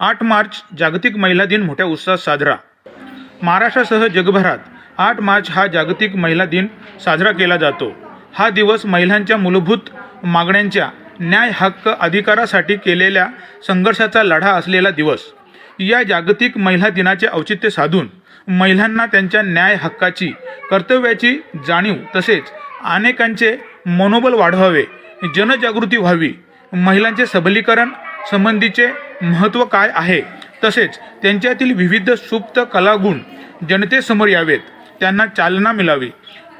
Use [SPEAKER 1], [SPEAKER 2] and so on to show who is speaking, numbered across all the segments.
[SPEAKER 1] आठ मार्च जागतिक महिला दिन मोठ्या उत्साहात साजरा. महाराष्ट्रासह जगभरात आठ मार्च हा जागतिक महिला दिन साजरा केला जातो. हा दिवस महिलांच्या मूलभूत मागण्यांच्या न्याय हक्क अधिकारासाठी केलेल्या संघर्षाचा लढा असलेला दिवस. या जागतिक महिला दिनाचे औचित्य साधून महिलांना त्यांच्या न्याय हक्काची कर्तव्याची जाणीव तसेच अनेकांचे मनोबल वाढवावे जनजागृती व्हावी महिलांचे सबलीकरण संबंधीचे महत्त्व काय आहे? तसेच त्यांच्यातील विविध सुप्त कलागुण जनतेसमोर यावेत. त्यांना चालना मिळावी.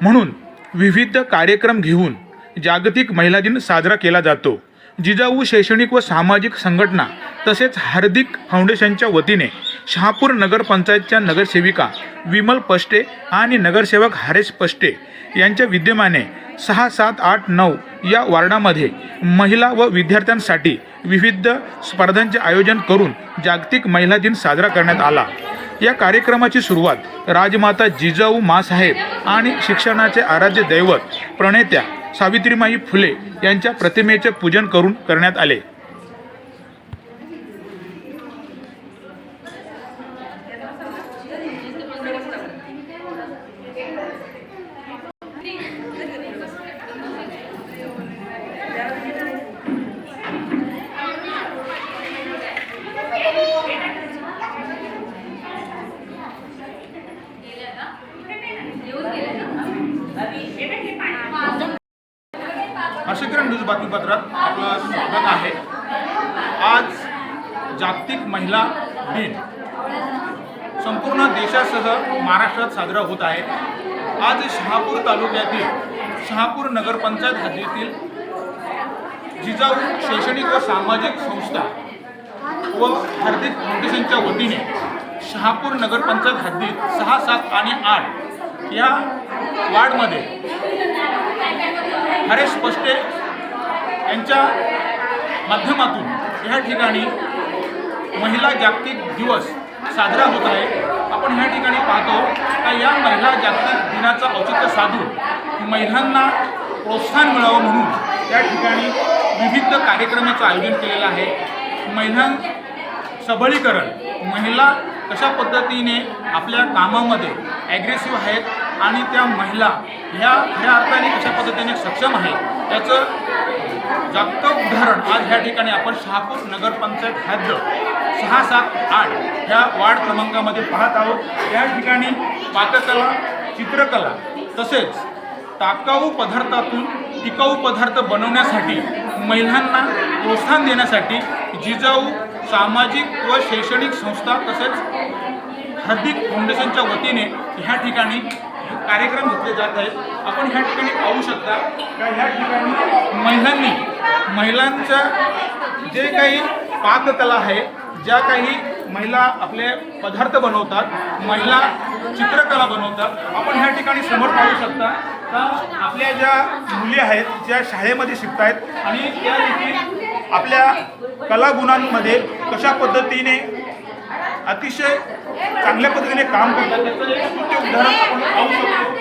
[SPEAKER 1] म्हणून विविध कार्यक्रम घेऊन जागतिक महिला दिन साजरा केला जातो. जिजाऊ शैक्षणिक व सामाजिक संघटना तसेच हार्दिक फाउंडेशनच्या वतीने शहापूर नगरपंचायतच्या नगरसेविका विमल पष्टे आणि नगरसेवक हरेश पष्टे यांच्या विद्यमाने सहा सात आठ नऊ या वार्डामध्ये महिला व विद्यार्थ्यांसाठी विविध स्पर्धांचे आयोजन करून जागतिक महिला दिन साजरा करण्यात आला. या कार्यक्रमाची सुरुवात राजमाता जिजाऊ मासाहेब आणि शिक्षणाचे आराध्य दैवत प्रणेत्या सावित्रीमाई फुले यांच्या प्रतिमेचे पूजन करून करण्यात आले हर्षकिरण न्यूज बातमीपत्रात आपलं स्वागत आहे आज जागतिक महिला दिन संपूर्ण देशासह महाराष्ट्रात साजरा होत आहे. आज शहापूर तालुक्यातील शहापूर नगरपंचायत हद्दीतील जिजाऊ शैक्षणिक व सामाजिक संस्था व हार्दिक फाउंडेशनच्या वतीने शहापूर नगरपंचायत हद्दीत सहा सात आणि आठ या वार्डमध्ये हरेश पष्टे यांच्या माध्यमातून या ठिकाणी महिला जागतिक दिवस साजरा होत आहे. आपण ह्या ठिकाणी पाहतो का या महिला जागतिक दिनाचं औचित्य साधून महिलांना प्रोत्साहन मिळावं म्हणून या ठिकाणी विविध कार्यक्रमाचं आयोजन केलेलं आहे. महिलां सबलीकरण महिला कशा पद्धतीने आपल्या कामामध्ये ॲग्रेसिव्ह आहेत आणि त्या महिला ह्या ह्या अर्थाने कशा पद्धतीने सक्षम आहे याचं जागतिक उदाहरण आज ह्या ठिकाणी आपण शहापूर नगरपंचायत हद्द सहा सात आठ ह्या वार्ड क्रमांकामध्ये पाहत आहोत. या ठिकाणी पाककला चित्रकला तसेच टाकाऊ पदार्थातून टिकाऊ पदार्थ बनवण्यासाठी महिलांना प्रोत्साहन देण्यासाठी जिजाऊ सामाजिक व शैक्षणिक संस्था तसेच हार्दिक फाउंडेशनच्या वतीने ह्या ठिकाणी कार्यक्रम घेतले जात आहेत. आपण ह्या ठिकाणी पाहू शकता का ह्या ठिकाणी महिलांनी महिलांच्या जे काही पाककला आहे ज्या काही महिला आपले पदार्थ बनवतात महिला चित्रकला बनवतात आपण ह्या ठिकाणी समोर पाहू शकता का आपल्या ज्या मुली आहेत ज्या शाळेमध्ये शिकत आहेत आणि त्या देखील आपल्या कलागुणांमध्ये कशा पद्धतीने अतिशय चांगल्या पद्धतीने काम करतात. त्याचं एक कृत्य उदाहरण आपण पाहू शकतो.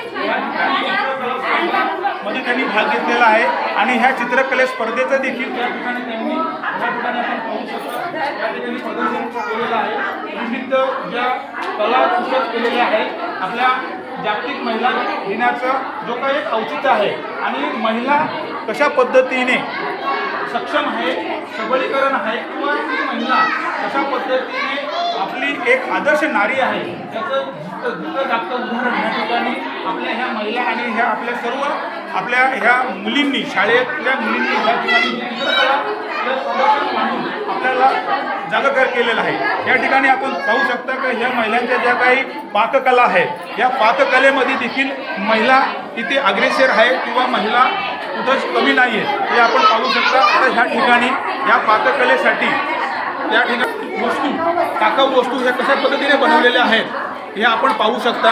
[SPEAKER 1] मध्ये त्यांनी भाग घेतलेला आहे. आणि ह्या चित्रकले स्पर्धेचं देखील त्या ठिकाणी त्यांनी या ठिकाणी आपण पाहू शकतो. त्या ठिकाणी प्रदर्शन केलेलं आहे. विविध ज्या कला कुशल केलेल्या आहेत आपल्या जागतिक महिला दिनाचं जो काही एक औचित्य आहे आणि महिला कशा पद्धतीने सक्षम आहे सबलीकरण आहे किंवा ती महिला कशा पद्धतीने एक आदर्श नारी आहे. त्याचं उदाहरण या ठिकाणी आपल्या ह्या महिला आणि ह्या आपल्या सर्व आपल्या ह्या मुलींनी शाळेतल्या मुलींनी ह्या ठिकाणी मांडून आपल्याला जागकर केलेलं आहे. या ठिकाणी आपण पाहू शकता की ह्या महिलांच्या ज्या काही पाककला आहेत या पाककलेमध्ये देखील महिला इथे अग्रेसर आहे किंवा महिला कुठंच कमी नाही आहे हे आपण पाहू शकता. आता ह्या ठिकाणी या पाककलेसाठी या ठिकाणी वस्तू टाकाऊ वस्तू ह्या कशा पद्धतीने बनवलेल्या आहेत हे आपण पाहू शकता.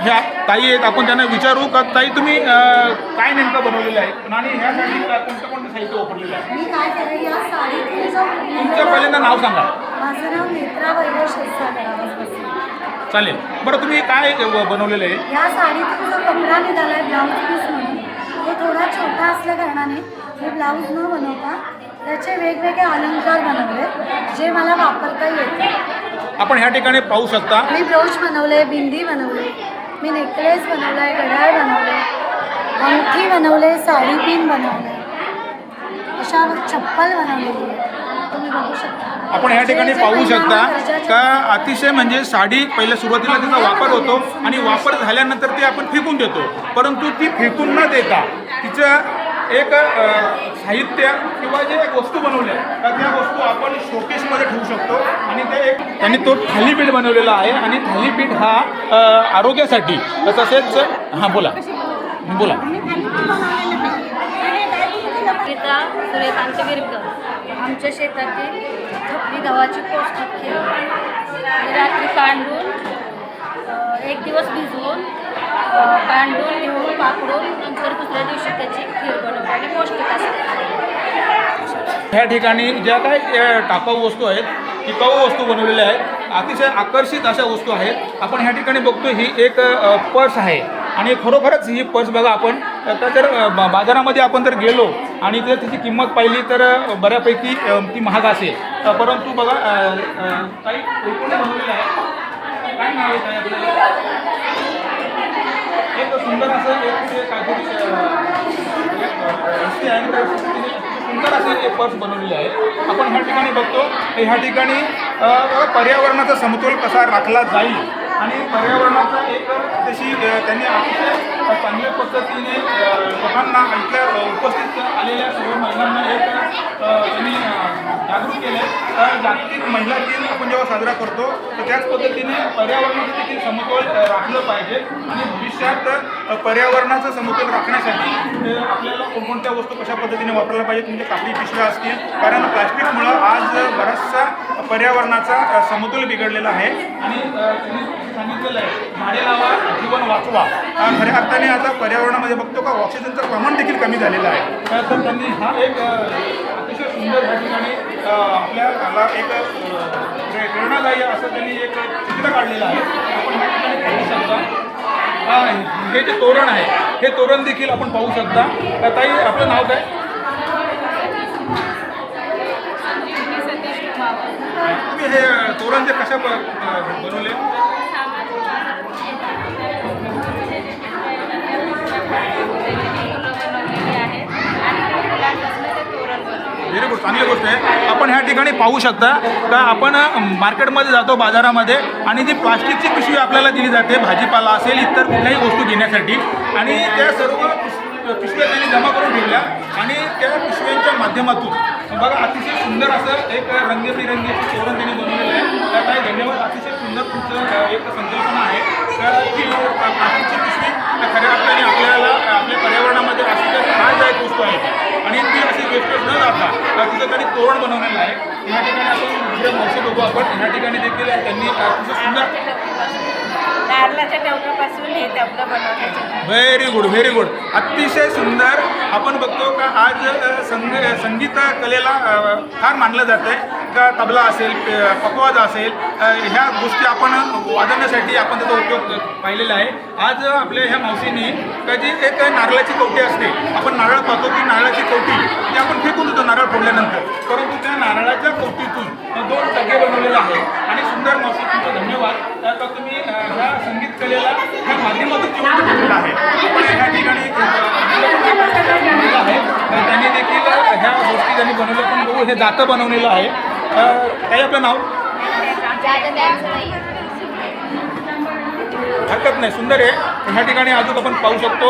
[SPEAKER 1] ह्या ताई आहेत आपण त्यांना विचारू का? ताई तुम्ही काय नेमकं बनवलेलं आहे? आणि ह्यासाठी कोणतं कोणतं साहित्य वापरलेलं आहे?
[SPEAKER 2] मी काय केलं या साडीतून जो
[SPEAKER 1] तुमचं पहिल्यांदा नाव सांगा.
[SPEAKER 2] माझं नाव नेत्रा वैभव शिरसागर आवाजपासून
[SPEAKER 1] चालेल. बरं तुम्ही काय बनवलेलं आहे?
[SPEAKER 2] या साडीतून जो कपडा निघाला आहे ब्लाऊज पीस म्हणून तो थोडा छोटा असल्या कारणाने मी ब्लाऊज न बनवता त्याचे वेगवेगळे अलंकार बनवले जे मला वापरता येते
[SPEAKER 1] आपण ह्या ठिकाणी पाहू शकता.
[SPEAKER 2] मी ब्लाऊज बनवले बिंदी बनवले मी नेकलेस बनवलाय घड्याळ बनवले अंगठी बनवले साडी पिन बनवले अशा चप्पल बनवलेली तुम्ही बघू शकता.
[SPEAKER 1] आपण ह्या ठिकाणी पाहू शकता का अतिशय म्हणजे साडी पहिल्या सुरुवातीला तिचा वापर होतो आणि वापर झाल्यानंतर ती आपण फेकून देतो. परंतु ती फेकून न देता तिचं एक साहित्य किंवा जे एक वस्तू बनवल्या तर त्या वस्तू आपण शोकेसमध्ये ठेवू शकतो. आणि ते एक त्यांनी तो थालीपीठ बनवलेला आहे. आणि थालीपीठ हा आरोग्यासाठी. तसेच हां बोला. बोला.
[SPEAKER 3] गीता सूर्यकांत गिरकर आमच्या शेतातील थपली गव्हाची ही रात्री कांडून अ, एक दिवस भिजवून अ, घेऊन पाकडून नंतर दुसऱ्या दिवशी त्याची खीर बनवतो आणि पौष्टिक असते.
[SPEAKER 1] ह्या ठिकाणी ज्या काय टाकाऊ वस्तू आहेत टिकाऊ वस्तू बनवलेल्या आहेत. अतिशय आकर्षित अशा वस्तू आहेत. आपण ह्या ठिकाणी बघतो ही एक पर्स आहे. आणि खरोखरच ही पर्स बघा आपण आता जर बाजारामध्ये आपण जर गेलो आणि जर तिची किंमत पाहिली तर बऱ्यापैकी ती महाग असेल. परंतु बघा काही बनवलेलं आहे काय नाव आहे एक सुंदर असं एक काहीतरी आहे आणि त्या सुंदर असं एक पर्स बनवलेली आहे आपण ह्या ठिकाणी बघतो ह्या ठिकाणी पर्यावरणाचा समतोल कसा राखला जाईल. आणि पर्यावरणाचा एक तशी त्यांनी अतिशय चांगल्या पद्धतीने लोकांना इथल्या उपस्थित आलेल्या सर्व महिलांना एक त्यांनी अ, केलं केले जागतिक महिला दिन आपण साजरा करतो. तर त्याच पद्धतीने पर्यावरणाचं देखील समतोल राखलं पाहिजे. आणि भविष्यात पर्यावरणाचं समतोल राखण्यासाठी आपल्याला कोणकोणत्या वस्तू कशा पद्धतीने वापरायला पाहिजेत म्हणजे कापडी पिशव्या असतील. कारण प्लॅस्टिकमुळं आज बराचसा पर्यावरणाचा समतोल बिघडलेला आहे. आणि सांगितलेलं आहे झाडे लावा जीवन वाचवा. खऱ्या अर्थाने आता पर्यावरणामध्ये बघतो का ऑक्सिजनचं प्रमाण देखील कमी झालेलं आहे. तर त्यांनी हा एक सुंदर या ठिकाणी आपल्याला एक प्रेरणादायी असं त्यांनी एक चित्र काढलेलं आहे. आपण या ठिकाणी पाहू शकता. हा, हे जे तोरण आहे हे तोरण देखील आपण पाहू शकता. ताई आपलं नाव काय? तुम्ही हे तोरण जे कशा बनवले व्हेरी गुड चांगली गोष्ट आहे. आपण ह्या ठिकाणी पाहू शकता का आपण मार्केटमध्ये जातो बाजारामध्ये आणि जी प्लास्टिकची पिशवी आपल्याला दिली जाते भाजीपाला असेल इतर कुठल्याही वस्तू घेण्यासाठी आणि त्या सर्व पिशव्या त्यांनी जमा करून ठेवल्या आणि त्या पिशव्यांच्या माध्यमातून बघा अतिशय सुंदर असं एक रंगबिरंगी तोरण त्यांनी बनवलेलं आहे. तर काही धन्यवाद. अतिशय सुंदर तुमचं एक संकल्पना आहे. तर ती पिशवी खऱ्या अर्थाने आपल्याला आपल्या पर्यावरणामध्ये अशी तर त्रासदायक वस्तू आहे. आणि ती अशी वेस्टेज न जाता तिचं तोरण बनवलेलं आहे. या ठिकाणी आपण दुसऱ्या मावशी बघू आपण. या ठिकाणी देखील त्यांनी अतिशय सुंदर
[SPEAKER 3] नारळाच्या टवकापासून हे टवकं
[SPEAKER 1] व्हेरी गुड व्हेरी गुड अतिशय सुंदर. आपण बघतो का आज संग संगीत कलेला फार मानलं जातं आहे का तबला असेल पकवाज असेल ह्या गोष्टी आपण वाजवण्यासाठी आपण त्याचा उपयोग पाहिलेला आहे. आज आपल्या ह्या मावशीने का जी एक नारळाची कवटी असते आपण नारळ पाहतो की नारळाची कवटी ती आपण फेकून देतो नारळ फोडल्यानंतर. परंतु त्या नारळाच्या कवटी दोन टगे बनवलेले आहेत आणि सुंदर मावशी तुमचं धन्यवाद अ, का तुम्ही अ, ह्या संगीत कलेला ह्या माध्यमातून जिवंत ठेवलेलं आहे आपण ह्या ठिकाणी अ, बनवलेलं आहे अ, त्यांनी देखील अ, ह्या गोष्टी त्यांनी बघू हे जातं बनवलेलं आहे. काय आपलं नाव? हरकत नाही सुंदर आहे. ह्या ठिकाणी अजून आपण पाहू शकतो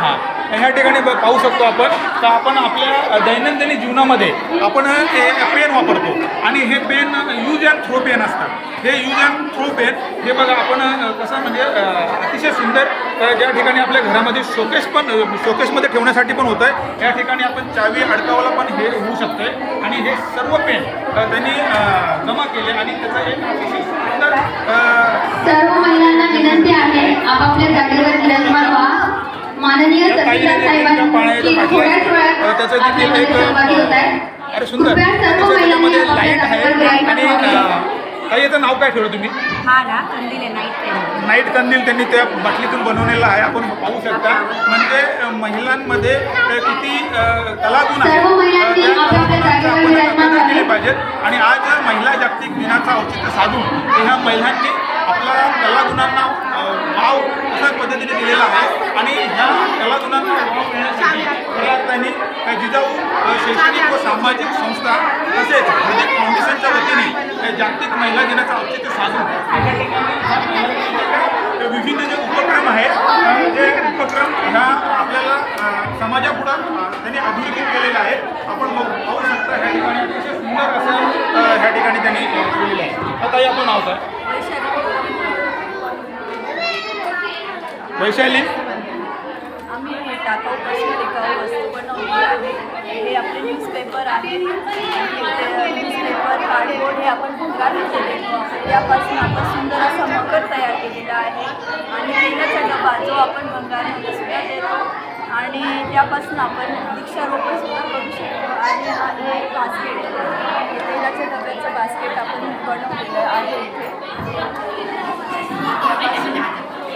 [SPEAKER 1] हां. ह्या ठिकाणी पाहू शकतो आपण का आपण आपल्या दैनंदिन जीवनामध्ये आपण हे पेन वापरतो. आणि हे pen use and throw pen असतात हे यूज अँड थ्रो पेन हे बघा आपण कसं म्हणजे अतिशय सुंदर अ, ज्या ठिकाणी आपल्या घरामध्ये शोकेस पण शोकेसमध्ये ठेवण्यासाठी पण होतं आहे या ठिकाणी आपण चावी अडकावाला पण हे होऊ शकतं आणि हे सर्व पेन त्यांनी जमा केले आणि त्याचा एक अतिशय सुंदर
[SPEAKER 4] सर्व महिलांना विनंती आहे आपापल्या जागेवर विराजमान व्हा माननीय
[SPEAKER 1] त्याचं देखील एक अरे सुंदर. त्याच्यामध्ये लाइट आहे. आणि काही याचं नाव काय ठेवलं तुम्ही?
[SPEAKER 3] हा ना कंदील आहे नाईट पेन
[SPEAKER 1] नाईट कंदील त्यांनी त्या बाटलीतून बनवलेला आहे. आपण पाहू शकता. म्हणजे अ, महिलांमध्ये अ, किती अ, कलागुण आहेत.
[SPEAKER 4] सर्व महिलांनी
[SPEAKER 1] अ, त्या
[SPEAKER 4] आपापल्या
[SPEAKER 1] कलागुणांचा
[SPEAKER 4] जागेवर
[SPEAKER 1] आपण
[SPEAKER 4] विराजमान
[SPEAKER 1] कदर केली
[SPEAKER 4] व्हावे.
[SPEAKER 1] पाहिजेत. आणि आज महिला जागतिक दिनाचं औचित्य साधून ह्या महिलांनी आपल्या कलागुणांना अ, वाव अशा पद्धतीने दिलेला आहे. आणि ह्या कलागुणांना वाव मिळण्यासाठी अ, जिजाऊ शैक्षणिक व सामाजिक संस्था तसेच म्हणजे हृदिक फाउंडेशनच्या वतीने अ, जागतिक महिला दिनाचं औचित्य साधून विविध जे उपक्रम आहेत अ, जे उपक्रम ह्या आपल्याला समाजापुढं त्यांनी अधोरेखित केलेले आहेत. आपण पाहू शकता ह्या ठिकाणी अतिशय सुंदर असं ह्या ठिकाणी त्यांनी केलेलं आहे. आता या आपण आहोत वैशाली.
[SPEAKER 3] टाकाऊ टाकाऊपासून टिकाऊ वस्तू बनवली आहे. हे आपले न्यूजपेपर आहे. न्यूजपेपर कार्डबोर्ड हे आपण भंगारमध्ये देतो त्यापासून आपण सुंदर असा मकर तयार केलेला आहे. आणि तेलाचा डबा जो आपण भंगारमध्ये सुद्धा देतो. आणि त्यापासून आपण वृक्षारोपण सुद्धा करू शकतो. आणि हा हे बास्केट तेलाच्या डब्याचं बास्केट आपण बनवलेलं आहे इथे टाकाऊपासून टिकाऊ वस्तू आपल्याला आपण बनवलेल्या आहेत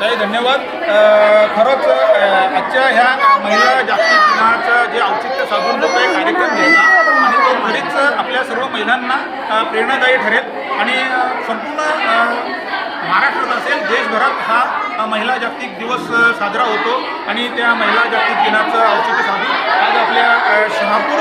[SPEAKER 1] ताई धन्यवाद. खरंच आजच्या ह्या महिला जागतिक दिनाचं जे औचित्य साधून जो काही कार्यक्रम घेतला आणि तो खरीच आपल्या सर्व महिलांना प्रेरणादायी ठरेल. आणि संपूर्ण महाराष्ट्रात असेल देशभरात हा महिला जागतिक दिवस साजरा होतो आणि त्या महिला जागतिक दिनाचं औचित्य साधून आज आपल्या शहापूर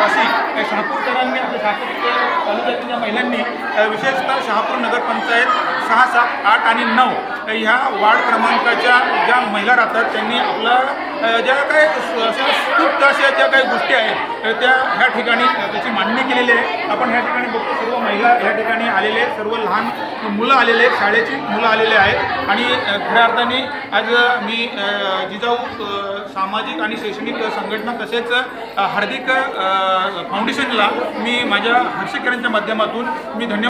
[SPEAKER 1] वासी शहापूरकरांनी आपल्या शहापूर तालुक्यातल्या महिलांनी विशेषतः शहापूर नगरपंचायत सहा सात आठ आणि नऊ ह्या वार्ड क्रमांकाच्या ज्या महिला राहतात त्यांनी आपलं ज्या काही अशा स्तुप्त अशा ज्या काही गोष्टी आहेत त्या ह्या ठिकाणी त्याची मांडणी केलेली आहे. आपण ह्या ठिकाणी बघतो सर्व महिला ह्या ठिकाणी आलेले आहेत, सर्व लहान मुलं आलेले आहेत शाळेची मुलं आलेले आहेत. आणि खऱ्या अर्थाने आज मी जिजाऊ सामाजिक आणि शैक्षणिक संघटना तसेच हार्दिक फाउंडेशनला मी माझ्या हर्षकरांच्या माध्यमातून मी धन्यवाद